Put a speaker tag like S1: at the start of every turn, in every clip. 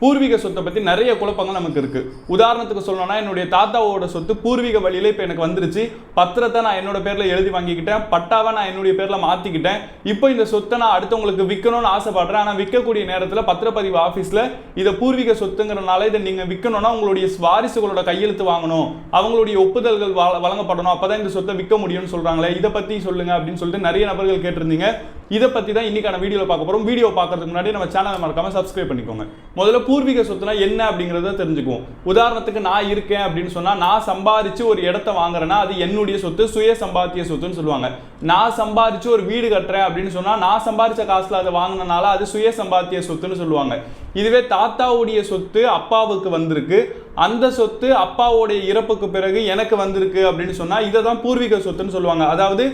S1: பூர்வீக சொத்தை பற்றி நிறைய குழப்பங்கள் நமக்கு இருக்குது உதாரணத்துக்கு சொல்லணும்னா என்னுடைய தாத்தாவோட சொத்து பூர்வீக வழியில் இப்போ எனக்கு வந்துருச்சு. பத்திரத்தை நான் என்னோட பேரில் எழுதி வாங்கிக்கிட்டேன். பட்டாவை நான் என்னுடைய பேரில் மாற்றிக்கிட்டேன் இப்போ இந்த சொத்தை நான் அடுத்தவங்களுக்கு விற்கணும்னு ஆசைப்படுறேன். ஆனால் விற்கக்கூடிய நேரத்தில் பத்திரப்பதிவு ஆஃபீஸில் இதை பூர்வீக சொத்துங்கிறனால இதை நீங்கள் விற்கணும்னா உங்களுடைய வாரிசுகளோட கையெழுத்து வாங்கணும். அவங்களுடைய ஒப்புதல்கள் வழங்கப்படணும் வழங்கப்படணும். அப்பதான் இந்த சொத்தை விற்க முடியும்னு சொல்கிறாங்களே இதை பற்றி சொல்லுங்கள் அப்படின்னு சொல்லிட்டு நிறைய நபர்கள் கேட்டிருந்தீங்க. இதை பற்றி தான் இன்னைக்கான வீடியோவில் பார்க்க போகிறோம் வீடியோ பார்க்கறதுக்கு முன்னாடி நம்ம சேனலை மறக்காமல் சப்ஸ்கிரைப் பண்ணிக்கோங்க. முதல்ல பூர்வீக சொத்துனா என்ன அப்படிங்கிறத தெரிஞ்சுக்குவோம். உதாரணத்துக்கு நான் இருக்கேன் அப்படின்னு சொன்னால் நான் சம்பாதிச்சு ஒரு இடத்த வாங்குறேன்னா அது என்னுடைய சொத்து சுய சம்பாத்திய சொத்துன்னு சொல்லுவாங்க. நான் சம்பாதிச்சு ஒரு வீடு கட்டுறேன் அப்படின்னு சொன்னால் நான் சம்பாதிச்ச காசில் அதை வாங்கினனால அது சுய சம்பாத்திய சொத்துன்னு சொல்லுவாங்க. இதுவே தாத்தாவுடைய சொத்து அப்பாவுக்கு வந்திருக்கு. அந்த சொத்து அப்பாவுடைய இறப்புக்கு பிறகு எனக்கு வந்திருக்கு அப்படின்னு சொன்னால் இதை தான் பூர்வீக சொத்துன்னு சொல்லுவாங்க. அதாவது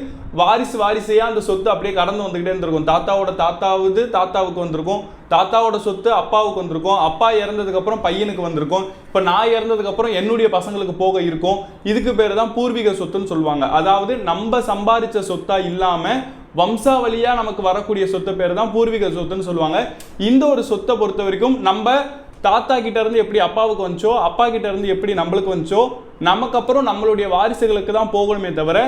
S1: வாரிசு வாரிசையாக அந்த சொத்து அப்படியே கடந்து வந்துக்கிட்டே இருந்திருக்கும். தாத்தாவோட தாத்தாவது தாத்தாவுக்கு வந்திருக்கும். தாத்தாவோட சொத்து அப்பாவுக்கு வந்திருக்கும். அப்பா இறந்ததுக்கப்புறம் பையனுக்கு வந்திருக்கும். இப்போ நான் இறந்ததுக்கப்புறம் என்னுடைய பசங்களுக்கு போக இருக்கும். இதுக்கு பேர் தான் பூர்வீக சொத்துன்னு சொல்லுவாங்க. அதாவது நம்ம சம்பாதிச்ச சொத்தாக இல்லாமல் வம்சாவளியாக நமக்கு வரக்கூடிய சொத்து பேர் தான் பூர்வீக சொத்துன்னு சொல்லுவாங்க. இந்த ஒரு சொத்தை பொறுத்த வரைக்கும் நம்ம தாத்தா கிட்ட இருந்து எப்படி அப்பாவுக்கு வந்துச்சோ அப்பா கிட்ட இருந்து எப்படி நம்மளுக்கு வந்துச்சோ நமக்கு அப்புறம் நம்மளுடைய வாரிசுகளுக்கு தான் போகணுமே தவிர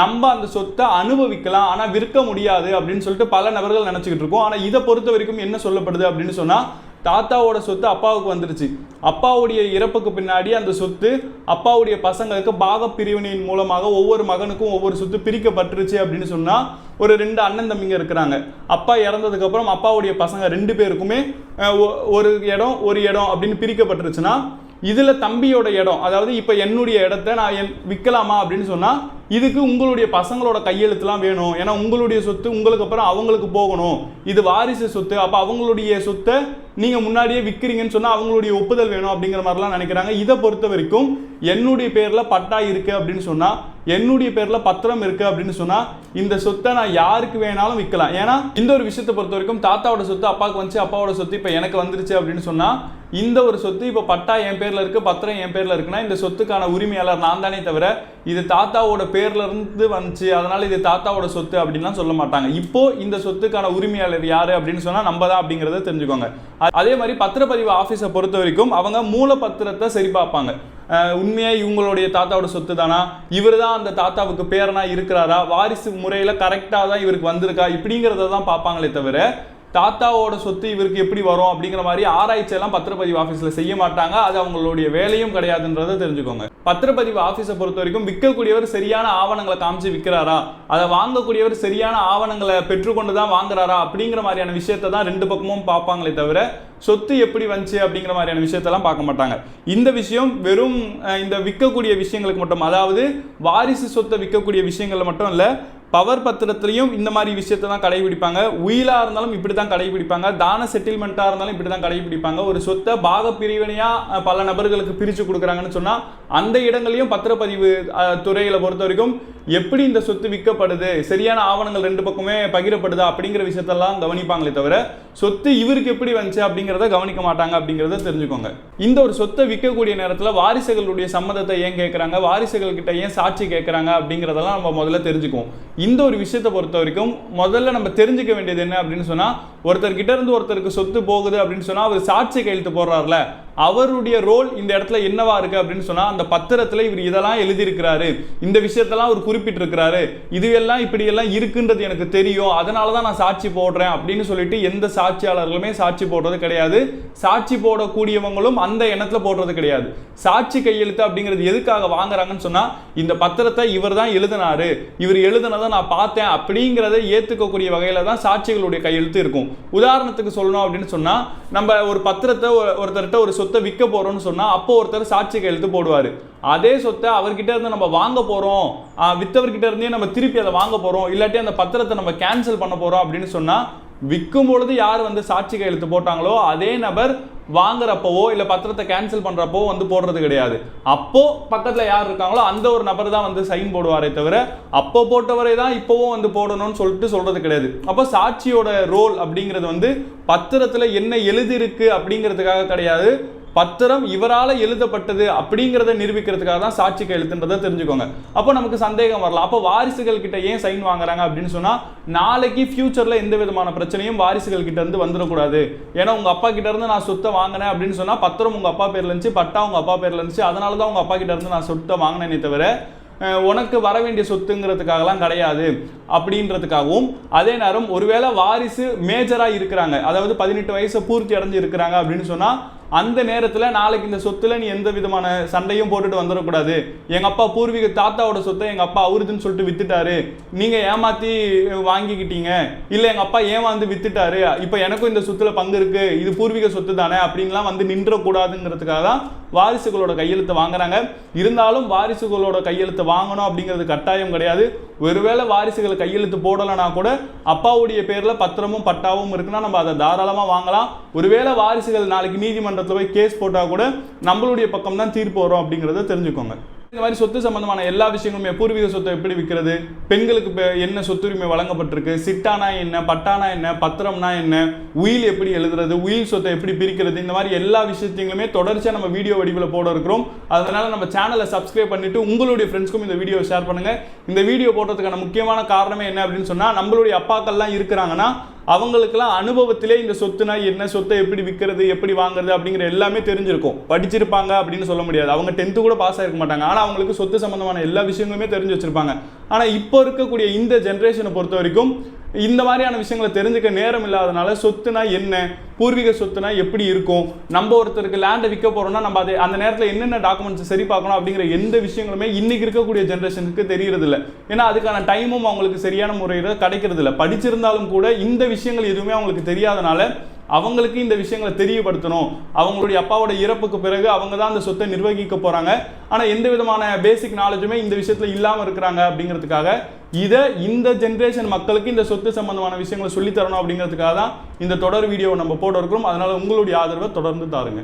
S1: நம்ம அந்த சொத்தை அனுபவிக்கலாம் ஆனால் விற்க முடியாது அப்படின்னு சொல்லிட்டு பல நபர்கள் நினச்சிக்கிட்டு இருக்கோம். ஆனால் இதை பொறுத்த வரைக்கும் என்ன சொல்லப்படுது அப்படின்னு சொன்னால் தாத்தாவோட சொத்து அப்பாவுக்கு வந்துருச்சு. அப்பாவுடைய இறப்புக்கு பின்னாடி அந்த சொத்து அப்பாவுடைய பசங்களுக்கு பாக பிரிவினையின் மூலமாக ஒவ்வொரு மகனுக்கும் ஒவ்வொரு சொத்து பிரிக்கப்பட்டுருச்சு அப்படின்னு சொன்னால் ஒரு ரெண்டு அண்ணன் தம்பிங்க இருக்கிறாங்க. அப்பா இறந்ததுக்கப்புறம் அப்பாவுடைய பசங்க ரெண்டு பேருக்குமே ஒ- ஒரு இடம் ஒரு இடம் அப்படின்னு பிரிக்கப்பட்டுருச்சுன்னா இதில் தம்பியோட இடம் அதாவது இப்போ என்னுடைய இடத்த நான் என் விற்கலாமா அப்படின்னு சொன்னால் இதுக்கு உங்களுடைய பசங்களோட கையெழுத்துலாம் வேணும். ஏன்னா உங்களுடைய சொத்து உங்களுக்கு அப்புறம் அவங்களுக்கு போகணும். இது வாரிசு சொத்து அப்போ அவங்களுடைய சொத்தை நீங்கள் முன்னாடியே விற்கிறீங்கன்னு சொன்னால் அவங்களுடைய ஒப்புதல் வேணும் அப்படிங்கிற மாதிரிலாம் நினைக்கிறாங்க. இதை பொறுத்த வரைக்கும் என்னுடைய பேரில் பட்டா இருக்குது அப்படின்னு சொன்னால் என்னுடைய பேரில் பத்திரம் இருக்குது அப்படின்னு சொன்னால் இந்த சொத்தை நான் யாருக்கு வேணாலும் விற்கலாம் ஏன்னா இந்த ஒரு விஷயத்தை பொறுத்த வரைக்கும் தாத்தாவோட சொத்து அப்பாவுக்கு வந்துச்சு அப்பாவோட சொத்து இப்போ எனக்கு வந்துருச்சு அப்படின்னு சொன்னால் இந்த ஒரு சொத்து இப்போ பட்டா என் பேரில் இருக்குது பத்திரம் என் பேரில் இருக்குன்னா இந்த சொத்துக்கான உரிமையாளர் நான் தானே தவிர இது தாத்தாவோட பேரில் இருந்து வந்துச்சு அதனால் இது தாத்தாவோட சொத்து அப்படின்லாம் சொல்ல மாட்டாங்க. இப்போது இந்த சொத்துக்கான உரிமையாளர் யார் அப்படின்னு சொன்னால் நம்ம தான் அப்படிங்கிறத தெரிஞ்சுக்கோங்க. அதே மாதிரி பத்திரப்பதிவு ஆஃபீஸை பொறுத்த வரைக்கும் அவங்க மூலப்பத்திரத்தை சரி பார்ப்பாங்க. உண்மையாக உண்மையா இவங்களுடைய தாத்தாவோட சொத்து தானா? இவர் தான் அந்த தாத்தாவுக்கு பேரனா இருக்கிறாரா? வாரிசு முறையில் கரெக்டாக தான் இவருக்கு வந்திருக்கா? இப்படிங்கிறத தான் பார்ப்பாங்களே தவிர தாத்தாவோட சொத்து இவருக்கு எப்படி வரும் அப்படிங்கிற மாதிரி ஆராய்ச்சி எல்லாம் பத்திரப்பதிவு ஆஃபீஸில் செய்ய மாட்டாங்க. அது அவங்களுடைய வேலையும் கிடையாதுன்றதை தெரிஞ்சுக்கோங்க. பத்திரப்பதிவு ஆஃபீஸை பொறுத்த வரைக்கும் விற்கக்கூடியவர் சரியான ஆவணங்களை காமிச்சு விற்கிறாரா? அதை வாங்கக்கூடியவர் சரியான ஆவணங்களை பெற்றுக்கொண்டு தான் வாங்குறாரா? அப்படிங்கிற மாதிரியான விஷயத்தை தான் ரெண்டு பக்கமும் பார்ப்பாங்களே தவிர சொத்து எப்படி வந்துச்சு அப்படிங்கிற மாதிரியான விஷயத்தெல்லாம் பார்க்க மாட்டாங்க. இந்த விஷயம் வெறும் இந்த விற்கக்கூடிய விஷயங்களுக்கு மட்டும் அதாவது வாரிசு சொத்தை விற்கக்கூடிய விஷயங்களில் மட்டும் இல்லை பவர் பத்திரத்திலையும் இந்த மாதிரி விஷயத்தை தான் கடைபிடிப்பாங்க. உயிலாக இருந்தாலும் இப்படி தான் கடைபிடிப்பாங்க. தான செட்டில்மெண்ட்டாக இருந்தாலும் இப்படி தான் கடைபிடிப்பாங்க. ஒரு சொத்தை பாக பிரிவினையாக பல நபர்களுக்கு பிரித்து கொடுக்குறாங்கன்னு சொன்னால் அந்த இடங்களையும் பத்திரப்பதிவு துறையில் பொறுத்த வரைக்கும் எப்படி இந்த சொத்து விற்கப்படுது சரியான ஆவணங்கள் ரெண்டு பக்கமே பகிரப்படுதா அப்படிங்கிற விஷயத்தெல்லாம் கவனிப்பாங்களே தவிர சொத்து இவருக்கு எப்படி வந்துச்சு அப்படிங்கிற அப்படிங்கிறத கவனிக்க மாட்டாங்க அப்படிங்கிறத தெரிஞ்சுக்கோங்க. இந்த ஒரு சொத்தை விற்கக்கூடிய நேரத்தில் வாரிசுகளுடைய சம்மதத்தை ஏன் கேட்குறாங்க வாரிசுகள் கிட்ட ஏன் சாட்சி கேட்குறாங்க அப்படிங்கிறதெல்லாம் நம்ம முதல்ல தெரிஞ்சுக்குவோம். இந்த ஒரு விஷயத்தை பொறுத்த வரைக்கும் முதல்ல நம்ம தெரிஞ்சுக்க வேண்டியது என்ன அப்படின்னு சொன்னால் ஒருத்தர்கிட்ட இருந்து ஒருத்தருக்கு சொத்து போகுது அப்படின்னு சொன்னால் அவர் சாட்சி கையெழுத்து போடுறாருல அவருடைய ரோல் இந்த இடத்துல என்னவா இருக்கு அப்படின்னு சொன்னா அந்த பத்திரத்துல இவர் இதெல்லாம் எழுதியிருக்கிறாரு. இந்த விஷயத்தெல்லாம் அவர் குறிப்பிட்டிருக்கிறாரு. இதுவெல்லாம் இப்படி எல்லாம் இருக்குன்றது எனக்கு தெரியும். அதனால தான் நான் சாட்சி போடுறேன் அப்படின்னு சொல்லிட்டு எந்த சாட்சியாளர்களுமே சாட்சி போடுறது கிடையாது. சாட்சி போடக்கூடியவங்களும் அந்த எண்ணத்தில் போடுறது கிடையாது. சாட்சி கையெழுத்து அப்படிங்கிறது எதுக்காக வாங்குறாங்கன்னு சொன்னால் இந்த பத்திரத்தை இவர் தான் எழுதினாரு. இவர் எழுதினதை நான் பார்த்தேன் அப்படிங்கிறத ஏற்றுக்கக்கூடிய வகையில் தான் சாட்சிகளுடைய கையெழுத்து இருக்கும். உதாரணத்துக்கு சொல்லணும் அப்படின்னு சொன்னால் நம்ம ஒரு பத்திரத்தை ஒருத்தர்கிட்ட ஒரு சொத்தை விற்க போகிறோம்னு சொன்னால் அப்போ ஒருத்தர் சாட்சி கையெழுத்து போடுவார். அதே சொத்தை அவர்கிட்ட இருந்து நம்ம வாங்க போகிறோம் வித்தவர்கிட்ட இருந்தே நம்ம திருப்பி அதை வாங்க போகிறோம் இல்லாட்டி அந்த பத்திரத்தை நம்ம கேன்சல் பண்ண போகிறோம் அப்படின்னு சொன்னால் விற்கும் பொழுது யார் வந்து சாட்சி கையெழுத்து போட்டாங்களோ அதே நபர் வாங்குறப்பவோ இல்லை பத்திரத்தை கேன்சல் பண்ணுறப்போ வந்து போடுறது கிடையாது. அப்போது பக்கத்தில் யார் இருக்காங்களோ அந்த ஒரு நபர் தான் வந்து சைன் போடுவாரே தவிர அப்போ போட்டவரை தான் இப்போவும் வந்து போடணும்னு சொல்லிட்டு சொல்கிறது கிடையாது. அப்போ சாட்சியோட ரோல் அப்படிங்கிறது வந்து பத்திரத்தில் என்ன எழுதியிருக்கு அப்படிங்கிறதுக்காக கிடையாது. பத்திரம் இவரால் எழுதப்பட்டது அப்படிங்கிறத நிரூபிக்கிறதுக்காக தான் சாட்சி கையெழுத்துன்றதை தெரிஞ்சுக்கோங்க. அப்போ நமக்கு சந்தேகம் வரலாம். அப்போ வாரிசுகள் கிட்ட ஏன் சைன் வாங்குறாங்க அப்படின்னு சொன்னால் நாளைக்கு ஃபியூச்சரில் எந்த விதமான பிரச்சனையும் வாரிசுகள் கிட்ட இருந்து வந்துடக்கூடாது ஏன்னா உங்கள் அப்பா கிட்ட இருந்து நான் சொத்தை வாங்கினேன் அப்படின்னு சொன்னால் பத்திரம் உங்கள் அப்பா பேர்ல இருந்துச்சு பட்டா உங்கள் அப்பா பேர்ல இருந்துச்சு அதனால தான் உங்கள் அப்பா கிட்ட இருந்து நான் சொத்தை வாங்கினேனே தவிர உனக்கு வர வேண்டிய சொத்துங்கிறதுக்காகலாம் கிடையாது. அப்படின்றதுக்காகவும் அதே நேரம் ஒருவேளை வாரிசு மேஜராக இருக்கிறாங்க. அதாவது பதினெட்டு வயசை பூர்த்தி அடைஞ்சு இருக்கிறாங்க அப்படின்னு சொன்னால் அந்த நேரத்தில் நாளைக்கு இந்த சொத்துல நீ எந்த விதமான சண்டையும் போட்டுட்டு வந்துடக்கூடாது. எங்கள் அப்பா பூர்வீக தாத்தாவோட சொத்தை எங்கள் அப்பா அவருதுன்னு சொல்லிட்டு வித்துட்டாரு. நீங்கள் ஏமாத்தி வாங்கிக்கிட்டீங்க. இல்லை எங்கள் அப்பா ஏமாந்து வித்துட்டாரு. இப்போ எனக்கும் இந்த சொத்துல பங்கு இருக்குது இது பூர்வீக சொத்து தானே அப்படின்லாம் வந்து நின்றக்கூடாதுங்கிறதுக்காக தான் வாரிசுகளோட கையெழுத்து வாங்குறாங்க. இருந்தாலும் வாரிசுகளோட கையெழுத்து வாங்கணும் அப்படிங்கிறது கட்டாயம் கிடையாது. ஒருவேளை வாரிசுகள் கையெழுத்து போடலைன்னா கூட அப்பாவுடைய பேரில் பத்திரமும் பட்டாவும் இருக்குன்னா நம்ம அதை தாராளமாக வாங்கலாம். ஒருவேளை வாரிசுகள் நாளைக்கு நீதிமன்றத்தில் போய் கேஸ் போட்டால் கூட நம்மளுடைய பக்கம் தான் தீர்ப்பு வரும் அப்படிங்கிறத தெரிஞ்சுக்கோங்க. இந்த மாதிரி சொத்து சம்பந்தமான எல்லா விஷயங்களுமே பூர்வீக சொத்தை எப்படி விற்கிறது பெண்களுக்கு என்ன சொத்துரிமை வழங்கப்பட்டிருக்கு சிட்டானா என்ன பட்டானா என்ன பத்திரம்னா என்ன உயில் எப்படி எழுதுறது உயில் சொத்தை எப்படி பிரிக்கிறது இந்த மாதிரி எல்லா விஷயத்தையுமே தொடர்ச்சியாக நம்ம வீடியோ வடிவில் போட இருக்கிறோம். அதனால நம்ம சேனலை சப்ஸ்கிரைப் பண்ணிட்டு உங்களுடைய ஃப்ரெண்ட்ஸ்க்கும் இந்த வீடியோ ஷேர் பண்ணுங்க. இந்த வீடியோ போடுறதுக்கான முக்கியமான காரணமே என்ன அப்படின்னு சொன்னால் நம்மளுடைய அப்பாக்கள்லாம் இருக்கிறாங்கன்னா அவங்களுக்கெல்லாம் அனுபவத்திலே இந்த சொத்துனா என்ன? சொத்தை எப்படி விற்கிறது? எப்படி வாங்குறது? அப்படிங்கிற எல்லாமே தெரிஞ்சிருக்கும். படிச்சிருப்பாங்க அப்படின்னு சொல்ல முடியாது. அவங்க டென்த்து கூட பாஸ் ஆகிருக்க மாட்டாங்க. ஆனால் அவங்களுக்கு சொத்து சம்பந்தமான எல்லா விஷயங்களுமே தெரிஞ்சு வச்சிருப்பாங்க. ஆனால் இப்போ இருக்கக்கூடிய இந்த ஜென்ரேஷனை பொறுத்த வரைக்கும் இந்த மாதிரியான விஷயங்களை தெரிஞ்சுக்க நேரம் இல்லாதனால சொத்துனா என்ன? பூர்வீக சொத்துனா எப்படி இருக்கும்? நம்ம ஒருத்தருக்கு லேண்டை விற்க போகிறோம்னா நம்ம அதை அந்த நேரத்தில் என்னென்ன டாக்குமெண்ட்ஸ் சரி பார்க்கணும் அப்படிங்கிற எந்த விஷயங்களுமே இன்றைக்கி இருக்கக்கூடிய ஜென்ரேஷனுக்கு தெரியறது இல்லை ஏன்னா அதுக்கான டைமும் அவங்களுக்கு சரியான முறையில் கிடைக்கிறது இல்லை படிச்சிருந்தாலும் கூட இந்த விஷயங்கள் எதுவுமே அவங்களுக்கு தெரியாதனால அவங்களுக்கு இந்த விஷயங்களை தெரியப்படுத்தணும். அவங்களுடைய அப்பாவோட இறப்புக்கு பிறகு அவங்க தான் அந்த சொத்தை நிர்வகிக்க போகிறாங்க ஆனால் எந்த விதமான பேசிக் நாலேஜுமே இந்த விஷயத்தில் இல்லாமல் இருக்கிறாங்க அப்படிங்கிறதுக்காக இதை இந்த ஜென்ரேஷன் மக்களுக்கு இந்த சொத்து சம்பந்தமான விஷயங்களை சொல்லித் தரணும் அப்படிங்கிறதுக்காக தான் இந்த தொடர் வீடியோவை நம்ம போட்டு இருக்கிறோம். அதனால் உங்களுடைய ஆதரவை தொடர்ந்து தாருங்க.